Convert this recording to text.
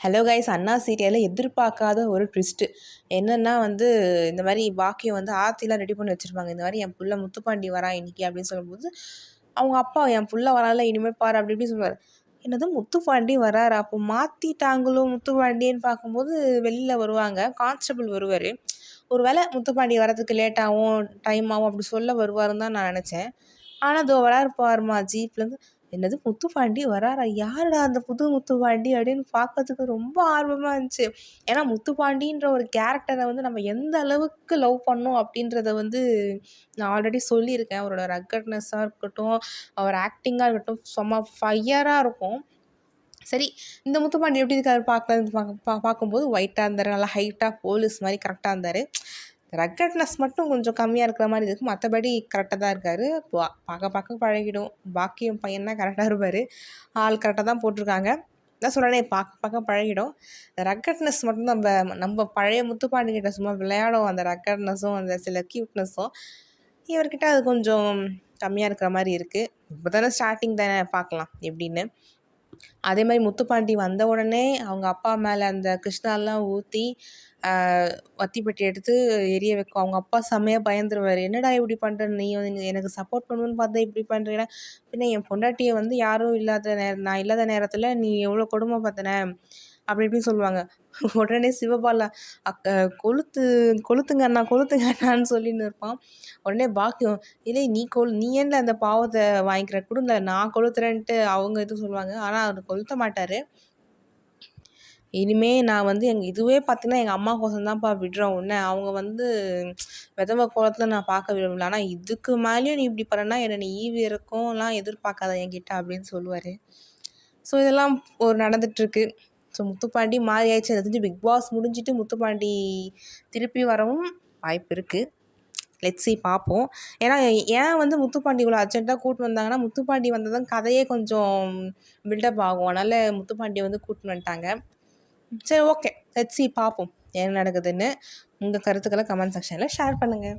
Hello guys அண்ணா சீரியலில் எதிர்பார்க்காத ஒரு ட்விஸ்ட்டு என்னென்னா வந்து இந்த மாதிரி பாக்கியம் வந்து ஆர்த்திலாம் ரெடி பண்ணி வச்சுருப்பாங்க. இந்த மாதிரி என் புள்ள முத்துப்பாண்டி வரா இன்னைக்கு அப்படின்னு சொல்லும்போது அவங்க அப்பா என் புள்ள வரால இனிமேல் பாரு அப்படி இப்படி சொல்லுவார். என்னது முத்துப்பாண்டி வராரு? அப்போ மாற்றிட்டாங்களோ முத்துப்பாண்டின்னு பார்க்கும்போது வெளியில் வருவாங்க. கான்ஸ்டபிள் வருவார். ஒரு வேளை முத்துப்பாண்டி வரதுக்கு லேட் ஆகும் டைம் ஆகும் அப்படி சொல்ல வருவாருன்னு தான் நான் நினச்சேன். ஆனால் இதோ வராரு ஜீப்லேருந்து என்னது முத்துப்பாண்டி வராரா? யாருடா அந்த புது முத்துப்பாண்டி அப்படின்னு பார்க்கறதுக்கு ரொம்ப ஆர்வமாக இருந்துச்சு. ஏன்னா முத்துப்பாண்டின்ற ஒரு கேரக்டரை வந்து நம்ம எந்த அளவுக்கு லவ் பண்ணோம் அப்படின்றத வந்து நான் ஆல்ரெடி சொல்லியிருக்கேன். அவரோட ரக்கட்னஸ்ஸாக இருக்கட்டும் அவர் ஆக்டிங்காக இருக்கட்டும் செம்ம ஃபயராக இருக்கும். சரி இந்த முத்துப்பாண்டி எப்படி இருக்காரு பார்க்கலாம் பார்க்க பார்க்கும்போது ஒயிட்டாக இருந்தார் நல்லா ஹைட்டாக போலீஸ் மாதிரி கரெக்டாக இருந்தார். ரக்கட்னஸ் மட்டும் கொஞ்சம் கம்மியாக இருக்கிற மாதிரி இருக்கும் மற்றபடி கரெக்டாக தான் இருக்கார். பா பார்க்க பார்க்க பழகிடும். பாக்கியம் பையன் தான் கரெக்டாக இருப்பார். ஆள் கரெக்டாக தான் போட்டிருக்காங்க. நான் சொல்கிறேனே பார்க்க பார்க்க பழகிடும். ரக்கட்னஸ் மட்டும் நம்ம நம்ம பழைய முத்துப்பாண்டி கிட்ட சும்மா விளையாடும். அந்த ரக்கட்னஸும் அந்த சில க்யூட்னஸும் இவர்கிட்ட அது கொஞ்சம் கம்மியாக இருக்கிற மாதிரி இருக்குது இப்போ தானே ஸ்டார்டிங் தானே பார்க்கலாம். எப்படின்னு. அதே மாதிரி முத்துப்பாண்டி வந்த உடனே அவங்க அப்பா மேலே அந்த கிருஷ்ணாலாம் ஊற்றி வத்திப்பட்டி எடுத்து எரிய வைக்கும். அவங்க அப்பா செம்மையாக பயந்துருவார். என்னடா இப்படி பண்ணுற நீ வந்து எனக்கு சப்போர்ட் பண்ணுவேன்னு பார்த்தா இப்படி பண்ணுறீங்கன்னா பின்ன என் பொண்டாட்டியை வந்து யாரும் இல்லாத நேரம் நான் இல்லாத நேரத்தில் நீ எவ்வளோ கொடுமை பார்த்தன அப்படி இப்படின்னு சொல்லுவாங்க. உடனே சிவபாலா அக்க கொளுத்து கொளுத்துங்க அண்ணா கொளுத்துங்க அண்ணான்னு சொல்லின்னு இருப்பான். உடனே பாக்கியம் இல்லை நீ கொள் நீ ஏன்ல அந்த பாவத்தை வாங்கிக்கிற? கொடுங்க நான் கொளுத்துறேன்ட்டு அவங்க இது சொல்லுவாங்க. ஆனால் அவர் கொளுத்த மாட்டார். இனிமே நான் வந்து எங்கள் இதுவே பார்த்தீங்கன்னா எங்கள் அம்மா கோசம் தான்ப்பா விடுறேன் உன்னை. அவங்க வந்து விதவை கோலத்தில் நான் பார்க்க விரும்பல. ஆனால் இதுக்கு மேலேயும் நீ இப்படி பண்ணனா என்னை நீ ஈவி இருக்கும்லாம் எதிர்பார்க்காத என்கிட்ட அப்படின்னு சொல்லுவார். ஸோ இதெல்லாம் ஒரு நடந்துகிட்ருக்கு ஸோ முத்துப்பாண்டி மாறி ஆயிடுச்சு அது தெரிஞ்சு பிக் பாஸ் முடிஞ்சிட்டு முத்துப்பாண்டி திருப்பி வரவும் வாய்ப்பு இருக்குது லெட்ஸி பார்ப்போம். ஏன்னா ஏன் வந்து முத்துப்பாண்டி இவ்வளோ அர்ஜென்ட்டாக கூட்டு வந்தாங்கன்னா முத்துப்பாண்டி வந்ததும் கதையே கொஞ்சம் பில்டப் ஆகும். அதனால் முத்துப்பாண்டியை வந்து கூட்டு வந்துட்டாங்க. சரி ஓகே லெட்ஸி பார்ப்போம். என்ன நடக்குதுன்னு உங்கள் கருத்துக்களை கமெண்ட் செக்ஷனில் ஷேர் பண்ணுங்கள்